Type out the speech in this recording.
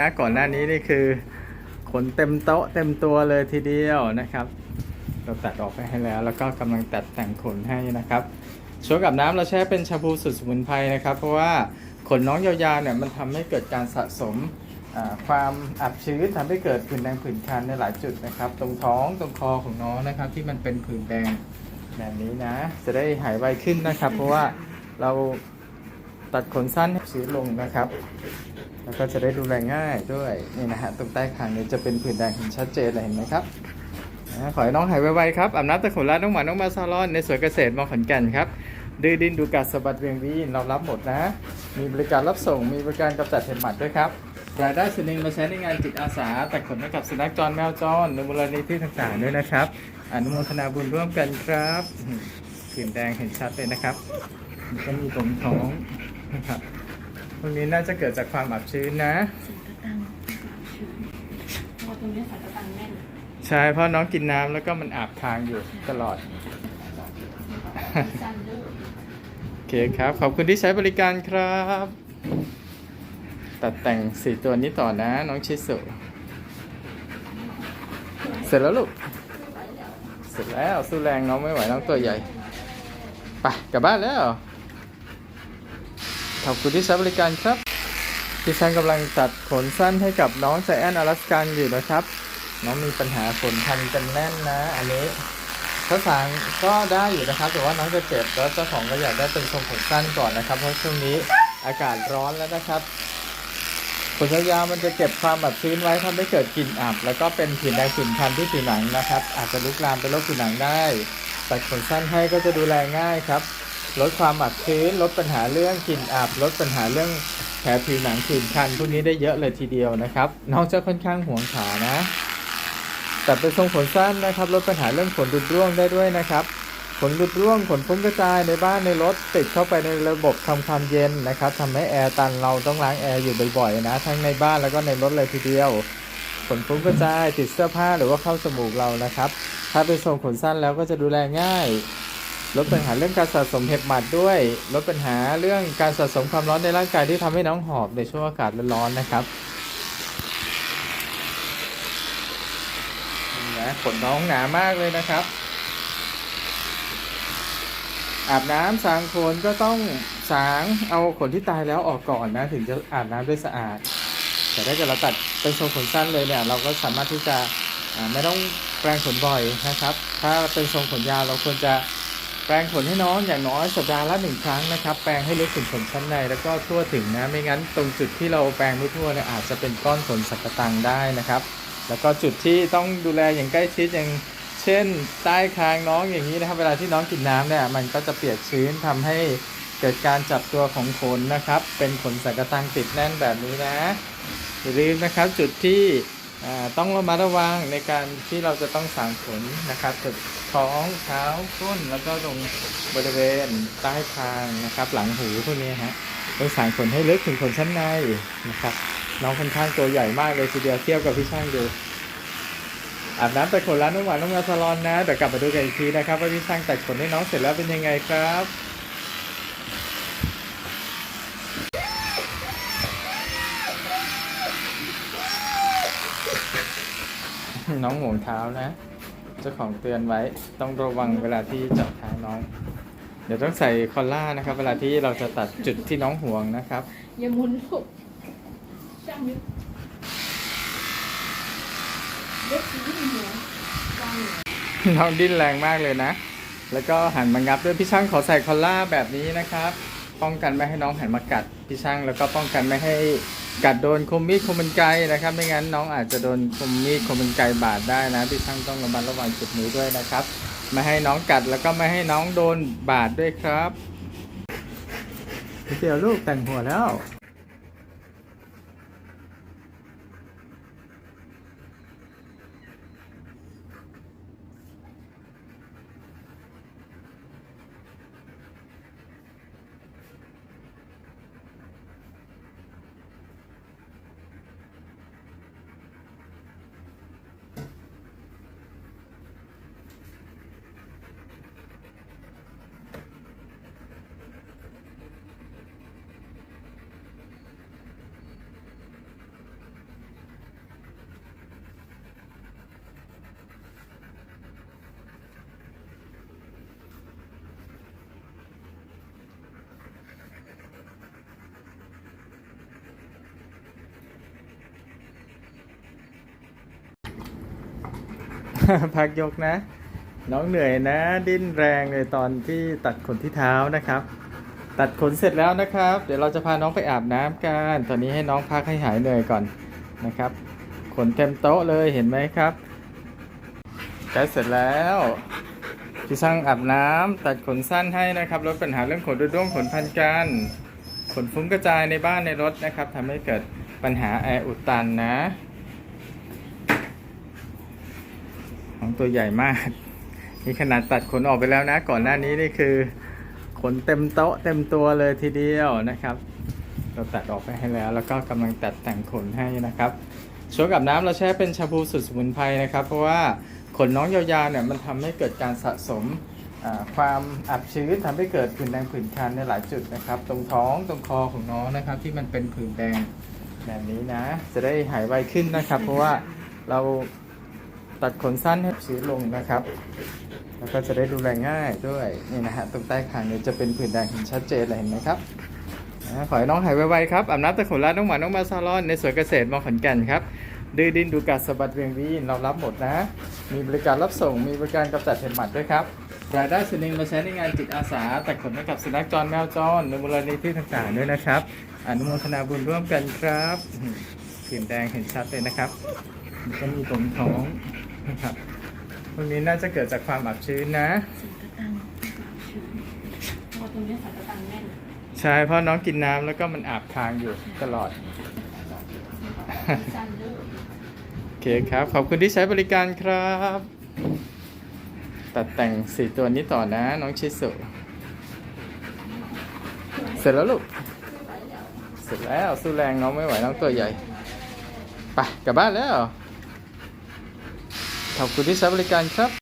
นะก่อนหน้านี้นี่คือขนเต็มโต๊ะเต็มตัวเลยทีเดียวนะครับ เราตัดออกไปให้แล้ว แล้วก็กำลังตัดแต่งขนให้นะครับช่วกับน้ำเราใช้เป็นชาบูสูตรสมุนไพรนะครับ เพราะว่าขนน้องยาวๆเนี่ยมันทำให้เกิดการสะสมความอับชื้นทำให้เกิดผื่นแดงผื่นคันในหลายจุดนะครับ ตรงท้องตรงคอของน้องนะครับ ที่มันเป็นผื่นแดงแบบนี้นะ จะได้หายไวขึ้นนะครับ เพราะว่าเราตัดขนสั้นให้ชื้นลงนะครับ แล้วก็จะได้ดูแลง่ายด้วยนี่นะฮะตรงใต้คางเนี่ยจะเป็นผื่นแดงเห็นชัดเจนเลยเห็นไหมครับขอให้น้องหายไวๆครับอาบน้ำตะขนร้านน้องหมาน้องมาซาลอนในสวนเกษตรมอขอนแก่นครับดื้อดินดูกัดสะบัดเวียงวีนเรารับหมดนะ มีบริการรับส่งมีบริการกำจัดเห็บหมัดด้วยครับรายได้ส่วนหนึ่งมาใช้ในงานจิตอาสาแต่ขนให้กับสุนัขจรแมวจรในมูลนิธิต่างๆด้วยนะครับอนุโมทนาบุญร่วมกันครับผื่นแดงเห็นชัดเลยนะครับก็มีตรงท้องนะครับ พวกนี้น่าจะเกิดจากความอับชื้นนะ เพราะตรงนี้สายกระตังแน่นใช่เพราะน้องกินน้ำแล้วก็มันอาบทางอยู่ตลอดสั้นเด้อ โอเคครับ ขอบคุณที่ใช้บริการครับ ตัดแต่งสีตัวนี้ต่อนะ น้องชิสุ เสร็จแล้วลูก เสร็จแล้วสู้แรงน้องไม่ไหวน้องตัวใหญ่ ไปกลับบ้านแล้ว ขอบคุณที่ใช้บริการครับที่ฉันกำลังตัดขนสั้นให้กับน้องใจแอนอลาสกันอยู่นะครับ น้องมีปัญหาขนพันกันแน่นนะ อันนี้ข้าวสาก็ได้อยู่นะครับ แต่ว่าน้องจะเจ็บแล้วเจ้าของก็อยากได้เป็นทรงผมสั้นก่อนนะครับ เพราะช่วงนี้อากาศร้อนแล้วนะครับขนยาวๆมันจะเก็บความอับชื้นไว้ทำให้เกิดกลิ่นอับ แล้วก็เป็นผื่นแดงผื่นคันที่ผิวหนังนะครับ อาจจะลุกลามเป็นโรคผิวหนังได้ตัดขนสั้นให้ก็จะดูแลง่ายครับ ลดความอับชื้นลดปัญหาเรื่องกลิ่นอับลดปัญหาเรื่องแผลผิวหนังผื่นคันพวกนี้ได้เยอะเลยทีเดียวนะครับ น้องจะค่อนข้างห่วงขานะ แตัดเป็นทรงขนสั้นนะครับ ลดปัญหาเรื่องขนหลุดร่วงได้ด้วยนะครับขนหลุดร่วงขนฟุ้งกระจายในบ้านในรถติดเข้าไปในระบบทำความเย็นนะครับทำให้แอร์ตันเราต้องล้างแอร์อยู่บ่อยๆนะ ทั้งในบ้านแล้วก็ในรถเลยทีเดียวขนฟุ้งกระจายติดเสื้อผ้าหรือว่าเข้าจมูกเรานะครับ ถ้าเป็นทรงขนสั้นแล้วก็จะดูแลง่าย ลดปัญหาเรื่องการสะสมเห็บหมัดด้วย ลดปัญหาเรื่องการสะสมความร้อนในร่างกายที่ทำให้น้องหอบในช่วงอากาศร้อนๆนะครับนะขนน้องหนามากเลยนะครับ อาบน้ำสางขนก็ต้องสางเอาขนที่ตายแล้วออกก่อนนะ ถึงจะอาบน้ำด้วยสะอาด แต่ถ้าเกิดเราตัดเป็นทรงขนสั้นเลยเนี่ย เราก็สามารถที่จะไม่ต้องแปรงขนบ่อยนะครับ ถ้าเป็นทรงขนยาวเราควรจะ แปรงขนให้น้องอย่างน้อยสัปดาห์ละหนึ่งครั้งนะครับ แปรงให้ลึกถึงขนชั้นในแล้วก็ทั่วถึงนะ ไม่งั้นตรงจุดที่เราแปรงไม่ทั่วเนี่ยอาจจะเป็นก้อนขนสักกะตังได้นะครับ แล้วก็จุดที่ต้องดูแลอย่างใกล้ชิดอย่างเช่น ใต้คางน้องอย่างนี้นะครับ เวลาที่น้องกินน้ำเนี่ยมันก็จะเปียกชื้นทำให้เกิดการจับตัวของขนนะครับ เป็นขนสักะตังติดแน่นแบบนี้นะอย่าลืมนะครับจุดที่ ต้องระมัดระวังในการที่เราจะต้องสางขนนะครับจุดท้องเท้าก้นแล้วก็ตรงบริเวณใต้คางนะครับ หลังหูพวกนี้ฮะต้องสางขนให้ลึกถึงขนชั้นในนะครับ น้องค่อนข้างตัวใหญ่มากเลยทีเดียวเทียบกับพี่ช่างดูอาบน้ำแต่ขนร้านน้องหวานน้องมาซาลอนนะเดี๋ยวกลับมาดูกันอีกทีนะครับว่าพี่ช่างแต่ขนให้น้องเสร็จแล้วเป็นยังไงครับ น้องห่วงเท้านะ เจ้าของเตือนไว้ต้องระวังเวลาที่จับเท้าน้อง เดี๋ยวต้องใส่คอลล่านะครับ เวลาที่เราจะตัดจุดที่น้องห่วงนะครับอย่าหมุนลูกจ้างนิดเล็กสีหัวจ้างหัวน้องดิ้นแรงมากเลยนะ แล้วก็หันมางับด้วยพี่ช่างขอใส่คอลล่าแบบนี้นะครับ ป้องกันไม่ให้น้องหันมากัดพี่ช่างแล้วก็ป้องกันไม่ให้ กัดโดนคมมีดคมมันไกนะครับ ไม่งั้นน้องอาจจะโดนคมมีดคมมันไกบาดได้นะพี่ช่างต้องระมัดระวังจุดนี้ด้วยนะครับไม่ให้น้องกัดแล้วก็ไม่ให้น้องโดนบาดด้วยครับเดี๋ยวลูกแต่งหัวแล้ว พักยกนะ น้องเหนื่อยนะ ดิ้นแรงเลยตอนที่ตัดขนที่เท้านะครับ ตัดขนเสร็จแล้วนะครับ เดี๋ยวเราจะพาน้องไปอาบน้ำกันตอนนี้ให้น้องพักให้หายเหนื่อยก่อนนะครับ ขนเต็มโต๊ะเลยเห็นไหมครับใกล้เสร็จแล้วพี่ช่างอาบน้ำตัดขนสั้นให้นะครับลดปัญหาเรื่องขนดุด้วงขนพันกันขนฟุ้งกระจายในบ้านในรถนะครับทำให้เกิดปัญหาแอร์อุดตันนะ ของตัวใหญ่มาก นี่ขนาดตัดขนออกไปแล้วนะ ก่อนหน้านี้นี่คือ ขนเต็มโต๊ะเต็มตัวเลยทีเดียวนะครับ เราตัดออกไปให้แล้ว แล้วก็กำลังตัดแต่งขนให้นะครับช่วงอาบน้ำเราแช่เป็นชาบูสูตรสมุนไพรนะครับ เพราะว่าขนน้องยาวๆเนี่ยมันทำให้เกิดการสะสมความอับชื้นทำให้เกิดผื่นแดงผื่นคันในหลายจุดนะครับ ตรงท้องตรงคอของน้องนะครับ ที่มันเป็นผื่นแดงแบบนี้นะ จะได้หายไวขึ้นนะครับ เพราะว่าเรา ตัดขนสั้นให้ชื้นลงนะครับ แล้วก็จะได้ดูแลง่ายด้วยนี่นะฮะตรงใต้คางเนี่ยจะเป็นผื่นแดงเห็นชัดเจนเลยเห็นไหมครับขอให้น้องหายไวๆครับอาบน้ำตะขนลาดน้องหมาน้องมาซาลอนในสวนเกษตรมอขอนแก่นครับดื้อดินดูกัดสะบัดเวียงวีนเรารับหมดนะ มีบริการรับส่งมีบริการกำจัดเห็บหมัดด้วยครับรายได้ส่วนหนึ่งเราใช้ในงานจิตอาสาตัดขนให้กับสุนัขจรแมวจรในมูลนิธิต่างๆด้วยนะครับ อนุโมทนาบุญร่วมกันครับผื่นแดงเห็นชัดเลยนะครับก็มีตรงท้อง นะครับพวกนี้น่าจะเกิดจากความอับชื้นนะ เพราะว่าตรงนี้สัตว์ตังแน่นใช่เพราะน้องกินน้ำแล้วก็มันอาบคางอยู่ตลอด สั้นเด้อโอเคครับ ขอบคุณที่ใช้บริการครับ ตัดแต่งสีตัวนี้ต่อนะ น้องชิสุ เสร็จแล้วลูก เสร็จแล้ว สู้แรงน้องไม่ไหวน้องตัวใหญ่ ไปกลับบ้านแล้ว ขอบคุณที่ใช้บริการครับ